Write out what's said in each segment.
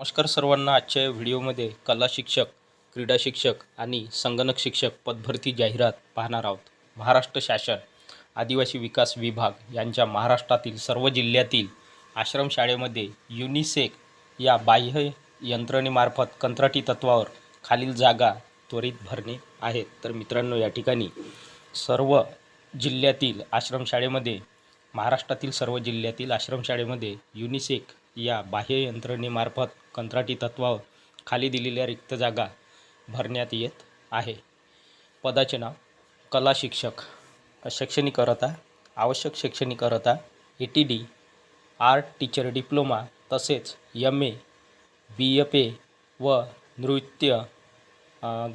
नमस्कार सर्वांना आजच्या या व्हिडिओमध्ये कला शिक्षक क्रीडा शिक्षक आणि संगणक शिक्षक पदभरती जाहिरात पाहणार आहोत. महाराष्ट्र शासन आदिवासी विकास विभाग यांच्या महाराष्ट्रातील सर्व जिल्ह्यातील आश्रमशाळेमध्ये युनिसेक या बाह्य यंत्रणेमार्फत कंत्राटी तत्वावर खालील जागा त्वरित भरणे आहेत तर मित्रांनो या ठिकाणी सर्व जिल्ह्यातील आश्रमशाळेमध्ये महाराष्ट्रातील सर्व जिल्ह्यातील आश्रमशाळेमध्ये युनिसेक या बाह्य यंत्रणेमार्फत कंत्राटी तत्वावर खाली दिलेल्या रिक्त जागा भरण्यात येत आहे. पदाचे नाव कला शिक्षक शैक्षणिक अर्हता आवश्यक शैक्षणिक अर्हता A T D art teacher diploma तसेच M A B F A व नृत्य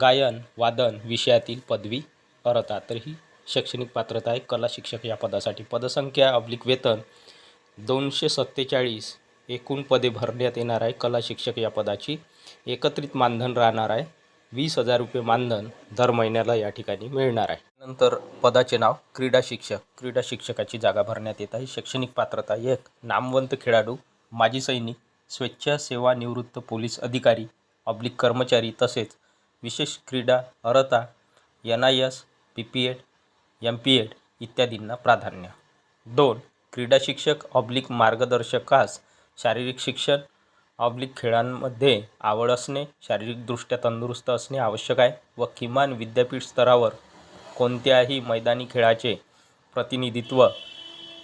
गायन वादन विषयातील पदवी अर्हता. तर ही शैक्षणिक पात्रता आहे कला शिक्षक या पदासाठी. पदसंख्या अब्लिक वेतन दोनशे सत्तेचाळीस एकूण पदे भरण्यात येणार आहे. कला शिक्षक या पदाची एकत्रित मानधन राहणार आहे. वीस हजार रुपये मानधन दर महिन्याला या ठिकाणी मिळणार आहे. नंतर पदाचे नाव क्रीडा शिक्षक. क्रीडा शिक्षकाची जागा भरण्यात येत आहे. शैक्षणिक पात्रता एक. नामवंत खेळाडू माजी सैनिक स्वेच्छासेवा निवृत्त पोलीस अधिकारी ऑब्लिक कर्मचारी तसेच विशेष क्रीडा अर्हता N I S P P Ed M P Ed इत्यादींना प्राधान्य. दोन. क्रीडा शिक्षक ऑब्लिक मार्गदर्शकास शारीरिक शिक्षण ऑब्लिक खेळांमध्ये आवड असणे शारीरिकदृष्ट्या तंदुरुस्त असणे आवश्यक आहे व किमान विद्यापीठ स्तरावर कोणत्याही मैदानी खेळाचे प्रतिनिधित्व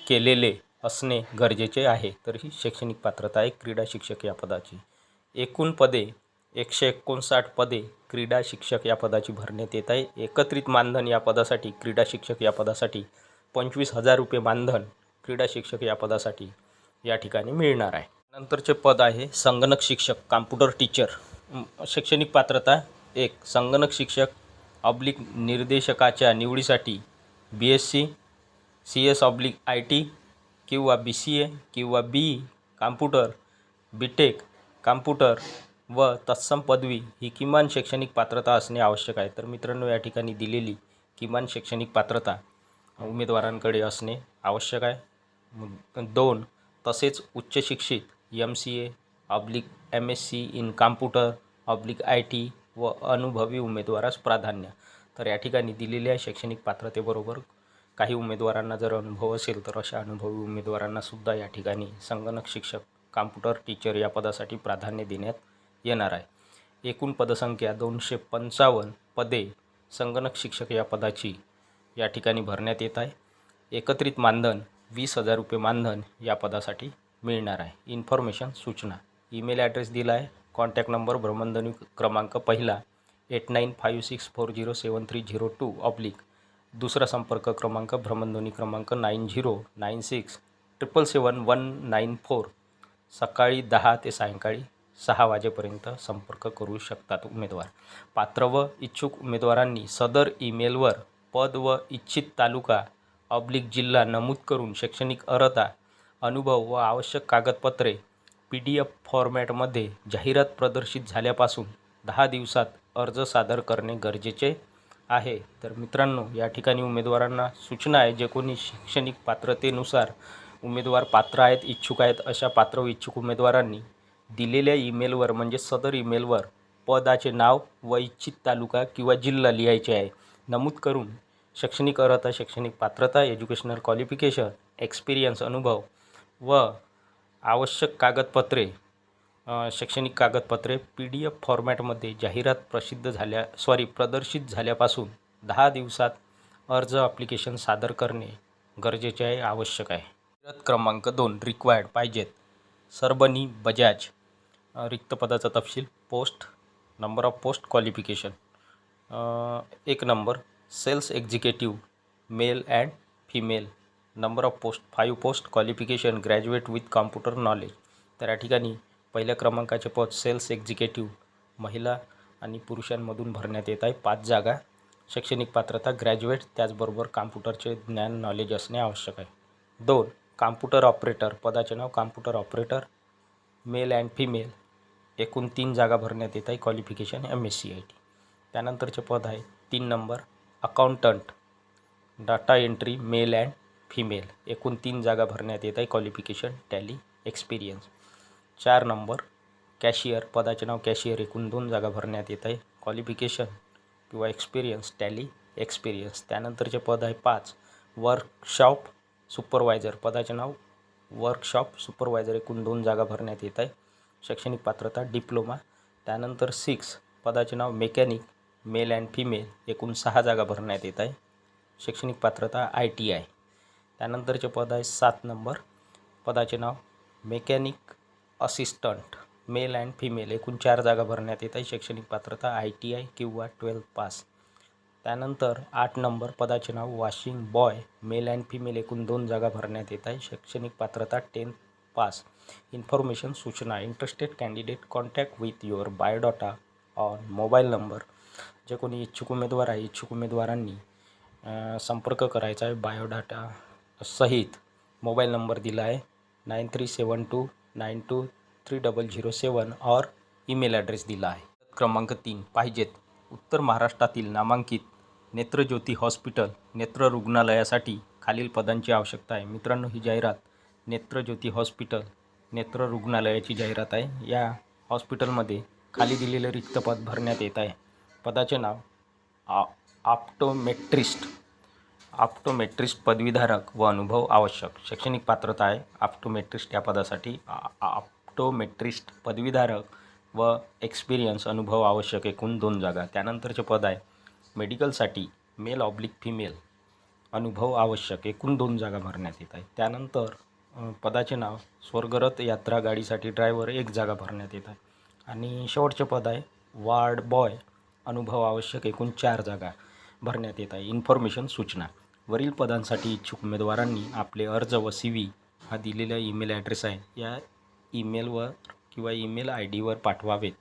केलेले असणे गरजेचे आहे. तर ही शैक्षणिक पात्रता आहे. क्रीडा शिक्षक या पदाची. एकूण पदे एकशे एकोणसाठ पदे क्रीडा शिक्षक या पदाची भरण्यात येत आहे. एकत्रित मानधन या पदासाठी क्रीडा शिक्षक या पदासाठी पंचवीस हजार रुपये मानधन क्रीडा शिक्षक या पदासाठी या ठिकाणी मिळणार आहे. नंतरचे पद आहे संगणक शिक्षक कॉम्प्युटर टीचर शैक्षणिक पात्रता एक संगणक शिक्षक ऑब्लिक निर्देशकाच्या निवडीसाठी B S C C S oblique I T किंवा बी सी ए किंवा B E computer B Tech computer व तत्सम पदवी ही किमान शैक्षणिक पात्रता असणे आवश्यक आहे. तर मित्रांनो या ठिकाणी दिलेली किमान शैक्षणिक पात्रता उमेदवारांकडे असणे आवश्यक आहे. दोन तसेच उच्च शिक्षित M C A oblique M S C in computer oblique I T व अनुभवी उमेदवारास प्राधान्य. तर या ठिकाणी दिलेल्या शैक्षणिक पात्रतेबरोबर काही उमेदवारांना जर अनुभव असेल तर अशा अनुभवी उमेदवारांना सुद्धा या ठिकाणी संगणक शिक्षक कॉम्प्युटर टीचर या पदासाठी प्राधान्य देण्यात येणार आहे. एकूण पदसंख्या दोनशे पंचावन्न पदे संगणक शिक्षक या पदाची या ठिकाणी भरण्यात येत आहे. एकत्रित मानधन वीस हजार रुपये मानधन या पदासाठी मिळणार आहे. इन्फॉर्मेशन सूचना. ईमेल ॲड्रेस दिला आहे. कॉन्टॅक्ट नंबर भ्रमणध्वनी क्रमांक पहिला eight nine five six four zero seven three zero two oblique दुसरा संपर्क क्रमांक भ्रमणध्वनी क्रमांक nine zero nine six triple seven one nine four सकाळी दहा ते सायंकाळी सहा वाजेपर्यंत संपर्क करू शकतात उमेदवार. पात्र व इच्छुक उमेदवारांनी सदर ईमेलवर पद व इच्छित तालुका ऑब्लिक जिल्हा नमूद करून शैक्षणिक अर्हता अनुभव व आवश्यक कागदपत्रे पी डी एफ फॉर्मॅटमध्ये जाहिरात प्रदर्शित झाल्यापासून दहा दिवसात अर्ज सादर करणे गरजेचे आहे. तर मित्रांनो या ठिकाणी उमेदवारांना सूचना आहे जे कोणी शैक्षणिक पात्रतेनुसार उमेदवार पात्र आहेत इच्छुक आहेत अशा पात्र व इच्छुक उमेदवारांनी दिलेल्या ईमेलवर म्हणजे सदर ईमेलवर पदाचे नाव व इच्छित तालुका किंवा जिल्हा लिहायचे आहे. नमूद करून शैक्षणिक अर्हता शैक्षणिक पात्रता एज्युकेशनल क्वालिफिकेशन एक्सपिरियन्स अनुभव व आवश्यक कागदपत्रे शैक्षणिक कागदपत्रे पी डी एफ फॉर्मॅटमध्ये जाहिरात प्रसिद्ध झाल्या सॉरी प्रदर्शित झाल्यापासून दहा दिवसात अर्ज ॲप्लिकेशन सादर करणे गरजेचे आहे आवश्यक आहे. जाहिरात क्रमांक दोन रिक्वायर्ड पाहिजेत. सरबनी बजाज रिक्त पदाचा तपशील post number of post qualification एक number sales executive male and female. Number of post five post qualification graduate with computer knowledge. तर या ठिकाणी पहिल्या क्रमांकाचे पद सेल्स एक्झिक्युटिव्ह महिला आणि पुरुषांमधून भरण्यात येत आहे. पाच जागा शैक्षणिक पात्रता ग्रॅज्युएट त्याचबरोबर कॉम्प्युटरचे ज्ञान नॉलेज असणे आवश्यक आहे. दोन कॉम्प्युटर ऑपरेटर पदाचे नाव computer operator male and female. एकूण तीन जागा भरण्यात येत आहे qualification M S C I T त्यानंतरचे पद आहे तीन number accountant data entry male and female एकूण तीन जागा भरण्यात येत आहे. क्वालिफिकेशन टॅली एक्सपिरियन्स चार नंबर कॅशियर पदाचे नाव कॅशियर एकूण दोन जागा भरण्यात येत आहे. क्वालिफिकेशन किंवा एक्सपिरियन्स टॅली एक्सपिरियन्स त्यानंतरचे पद आहे पाच. वर्कशॉप सुपरवायझर पदाचे नाव वर्कशॉप सुपरवायझर एकूण दोन जागा भरण्यात येत आहे. शैक्षणिक पात्रता डिप्लोमा त्यानंतर सिक्स पदाचे नाव मेकॅनिक मेल अँड फिमेल एकूण सहा जागा भरण्यात येत आहे. शैक्षणिक पात्रता आय टी आय. त्यानंतरचे पद आहे सात नंबर. पदाचे नाव mechanic assistant. Male and female एकूण चार जागा भरण्यात येत आहे. शैक्षणिक पात्रता आय टी आय किंवा ट्वेल्थ पास. त्यानंतर आठ नंबर पदाचे नाव washing boy. Male and female एकूण दोन जागा भरण्यात येत आहे. शैक्षणिक पात्रता टेन्थ पास. इन्फॉर्मेशन सूचना. Interested candidate contact with your biodata on mobile number जे कोणी इच्छुक उमेदवार आहे इच्छुक उमेदवारांनी संपर्क करायचा आहे. बायोडाटा सहित मोबाईल नंबर दिला आहे. Nine three seven two nine two three double zero seven और ईमेल ॲड्रेस दिला आहे. क्रमांक तीन पाहिजेत. उत्तर महाराष्ट्रातील नामांकित नेत्रज्योती हॉस्पिटल नेत्र रुग्णालयासाठी खालील पदांची आवश्यकता आहे. मित्रांनो ही जाहिरात नेत्रज्योती हॉस्पिटल नेत्र रुग्णालयाची जाहिरात आहे. या हॉस्पिटलमध्ये खाली दिलेले रिक्त पद भरण्यात येत आहे. पदाचे नाव आ ऑप्टोमेट्रिस्ट. ऑप्टोमेट्रिस्ट पदवीधारक व अनुभव आवश्यक. शैक्षणिक पात्रता आहे. ऑप्टोमेट्रिस्ट या पदासाठी आप्टोमेट्रिस्ट ऑप्टोमेट्रिस्ट पदवीधारक व एक्सपिरियन्स अनुभव आवश्यक एकूण दोन जागा. त्यानंतरचे पद आहे मेडिकलसाठी मेल ऑब्लिक फिमेल. अनुभव आवश्यक एकूण दोन जागा भरण्यात येत आहे. त्यानंतर पदाचे नाव स्वर्गरथ यात्रा गाडीसाठी ड्रायव्हर एक जागा भरण्यात येत आहे. आणि शेवटचे पद आहे वार्ड बॉय अनुभव आवश्यक एकूण चार जागा भरण्यात येत आहे. इन्फॉर्मेशन सूचना. वरील पदांसाठी इच्छुक उमेदवारांनी आपले अर्ज व सी व्ही हा दिलेला ईमेल ॲड्रेस आहे. या ईमेलवर किंवा ईमेल आय डीवर पाठवावेत.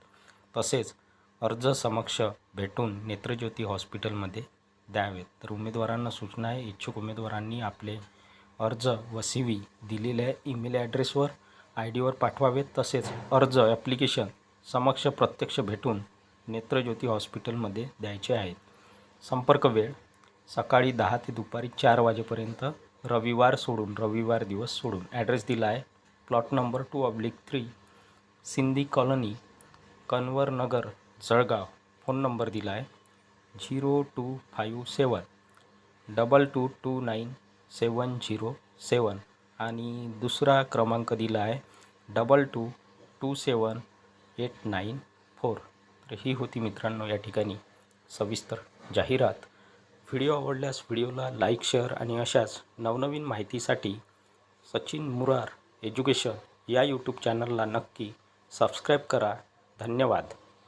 तसेच अर्ज समक्ष भेटून नेत्रज्योती हॉस्पिटलमध्ये द्यावेत. तर उमेदवारांना सूचना आहे. इच्छुक उमेदवारांनी आपले अर्ज व सी व्ही दिलेल्या ईमेल ॲड्रेसवर आय डीवर पाठवावेत. तसेच अर्ज ॲप्लिकेशन समक्ष प्रत्यक्ष भेटून नेत्रज्योती हॉस्पिटलमध्ये द्यायचे आहेत. संपर्क वेळ सकाळी दहा ते दुपारी चार वाजेपर्यंत रविवार सोडून रविवार दिवस सोडून. ॲड्रेस दिला आहे plot number two oblique three Sindhi colony Kanwar Nagar Jalgaon. Phone number दिला आहे zero two five seven double two two nine seven zero seven. आणि दुसरा क्रमांक दिला आहे double two two seven eight nine four. तर ही होती मित्रांनो या ठिकाणी. सविस्तर जाहिरात. व्हिडिओ आवडल्यास व्हिडिओला लाईक शेअर आणि अशाच नवनवीन माहितीसाठी सचिन मुरार एज्युकेशन या यूट्यूब चॅनलला नक्की सबस्क्राईब करा. धन्यवाद.